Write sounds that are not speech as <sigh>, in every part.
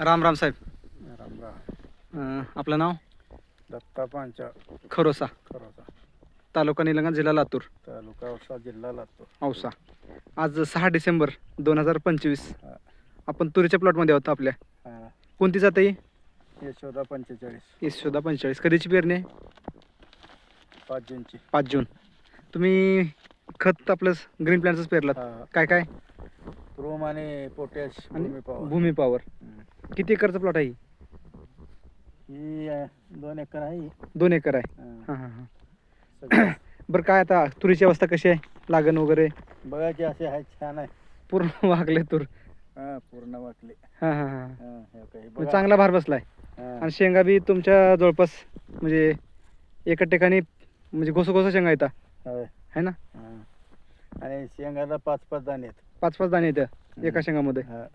राम राम साहेब. राम राम. अं, आपलं नाव? दत्ता पांचा खरोसा. खरोचा तालुका निलंगा जिल्हा लातूर. तालुका औसा जिल्हा लागतो औसा. आज सहा डिसेंबर दोन हजार पंचवीस. हा. आपण तुरीच्या प्लॉटमध्ये आहोत आपल्या. हा. कोणती जाते ही? यशोदा पंचेचाळीस. यशोदा पंचेचाळीस. कधीची पेरणी आहे? पाच जूनची. पाच जून. तुम्ही खत आपलं ग्रीन प्लॅनचंच पेरलात. हा. काय काय? क्रोम आणि पोटॅश आणि भूमी पॉवर. भूमी पॉवर. हम्म. किती एकरचं प्लॉट आहे? ही? अं, दोन एकर आहे. ही. दोन एकर आहे. हां. हां सगळं बरं काय आता तुरीची अवस्था कशी आहे? लागण वगैरे? बघा की असे आहे छान आहे. पूर्ण <laughs> वागले तूर. हा पूर्ण वाकले. हां हां हां. हा हे म्हणजे. चांगला भार बसलाय. हा. आणि शेंगा बी तुमच्या जवळपास म्हणजे एका ठिकाणी म्हणजे घोस घोस शेंगा येतात होय. है ना? हा. आणि शेंगाला पाच पाच दाणे आहेत. पाच पाच दाणे येतं एका शेंगामध्ये. हा.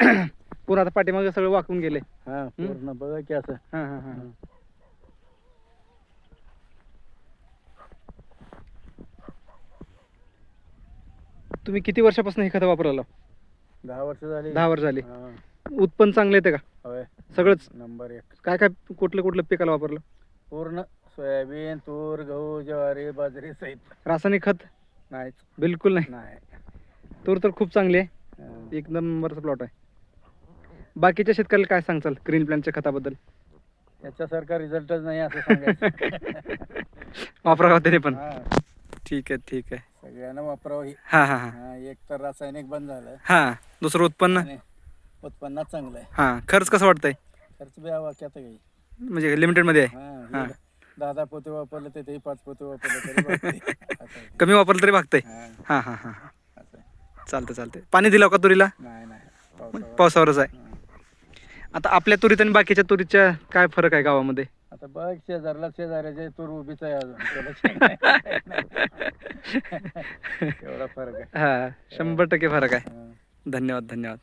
<clears throat> <clears throat> पूर्ण आता पाठीमागे सगळं वाकून गेले. हा पूर्ण बघा की असं. हां हां हां हा. तुम्ही किती वर्षापासून हे खत वापरायला दहा वर्ष झाली. दहा वर्ष झाली. हा. उत्पन्न चांगलं येतं का? होय. सगळंच? नंबर एक. काय काय कुठलं कुठलं पिकाला वापरलं? पूर्ण सोयाबीन तूर गहू ज्वारी बाजरी सहित. रासायनिक खत? नाहीच. बिलकुल नाही. नाही. तूर तर खूप चांगली आहे. एक नंबरचा प्लॉट आहे. बाकीच्या शेतकऱ्याला काय सांगचाल ग्रीन प्लॅनच्या खताबद्दल? याच्यासारखा रिझल्टच नाही असं सांगायचं. वापरा का त्याने पण. हा, ठीक आहे ठीक आहे. सगळ्यांना वापरावं. ही हां हां हां. हा, एक तर रासायनिक बंद झालं. हां दुसरं उत्पन्न? आणि उत्पन्नात चांगलं आहे. हां खर्च कसं वाटतंय खर्च बी वाक्यात काही. म्हणजे लिमिटेडमध्ये आहे? हा हा. हे दहा दहा पोते वापरले तर ते पाच पोते वापरले तरी. असं आहे. <laughs> कमी वापरलं तरी भागतंय? हा, हां हां हां असं आहे. चालतं चालतंय. पाणी दिलं का तुरीला? नाही नाही. पावसावर. पावसावरच आहे. आता आपल्या तुरीत आणि बाकीच्या तुरीच्या काय फरक आहे गावामध्ये आता बघ शेजारला शेजाऱ्याचे तूर उभीच आहे अजून त्याला शेंगा नाही. एवढा फरक आहे हां शंभर टक्के फरक आहे. धन्यवाद धन्यवाद